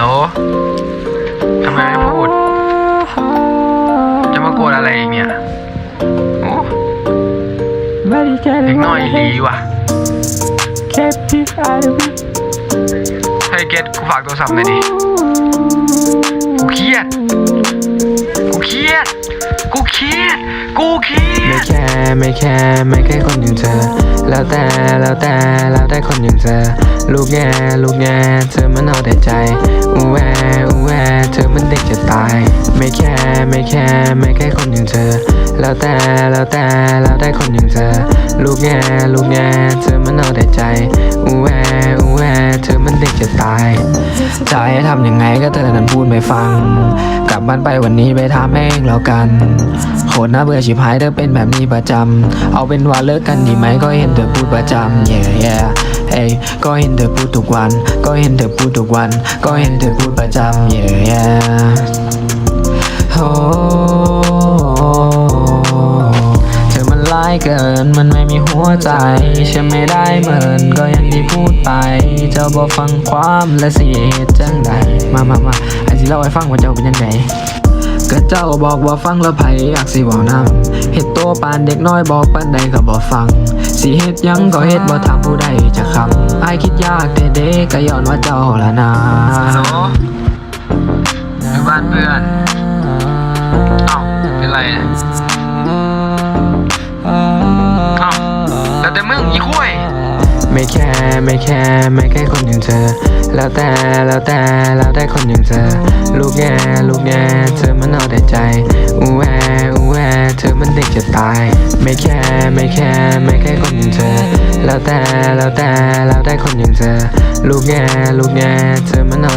โหลทำไมไม่พูด จะมาโกรธอะไรอีกเนี่ยโอ้เด็กน้อยอีหลีว่ะให้เกตกูฝากโทรศัพท์หน่อยดิ กูเครียด กูเครียด กูเครียด กูเครียด ไม่แค่ไม่แค่ไม่แค่คนอย่างเธอ แล้วแต่แล้วแต่แล้วได้คนอย่างเธอ ลูกแง่ลูกแง่เธอมันเอาแต่ใจ อูแวอูแวเธอมันเด็กจะตาย ไม่แค่ไม่แค่ไม่แค่คนอย่างเธอ แล้วแต่แล้วแต่แล้วได้คนอย่างเธอ ลูกแง่ลูกแง่เธอมันเอาแต่ใจอูแวอูแวเธอมันเด็กจะตายจะให้ทำยังไงก็เธอนั้นพูดไม่ฟัง กลับบ้านไปวันนี้ไปทำเองแล้วกัน โคตรน่าเบื่อชิบหายเธอเป็นแบบนี้ประจำเอาเป็นว่าเลิกกันดีไหมก็เห็นเธอพูดประจำ yeah yeah เฮ้ยก็เห็นเธอพูดทุกวัน ก็เห็นเธอพูดทุกวัน ก็เห็นเธอพูดประจำ yeah yeah โอ้เธอมันร้ายเกินมันไม่มีหัวใจฉันไม่ได้เหมือนก็ย่างที่พูดไปเจ้าบอกฟังความและเสียจังใดมามามาไอ้สิเล่าให้ฟังว่าเจ้าเป็นยังไง ก็เจ้าบอกว่าฟังแล้วไผอยากสิเว้านำเฮ็ดโตปานเด็กน้อยบอกปานใดก็บ่ฟัง สิเฮ็ดหยังก็เฮ็ดบ่ถามผู้ใดจะคำอายคิดยากแต่เด็กก็ย้อนว่าเจ้าละนะฮัลโหลอยู่บ้านเพื่อนเอ้าเป็นไรเอ้าแล้วแต่มึงอีคุ้ยไม่แค่ไม่แค่ไม่แค่คนอย่างเธอ แล้วแต่แล้วแต่แล้วได้คนอย่างเธอ ลูกแง่ลูกแง่เธอมันเอาแต่ใจอูแวอูแวเธอมันเด็กจะตาย ไม่แค่ไม่แค่ไม่แค่คนอย่างเธอ แล้วแต่แล้วแต่แล้วได้คนอย่างเธอ ลูกแง่ลูกแง่เธอมันเอา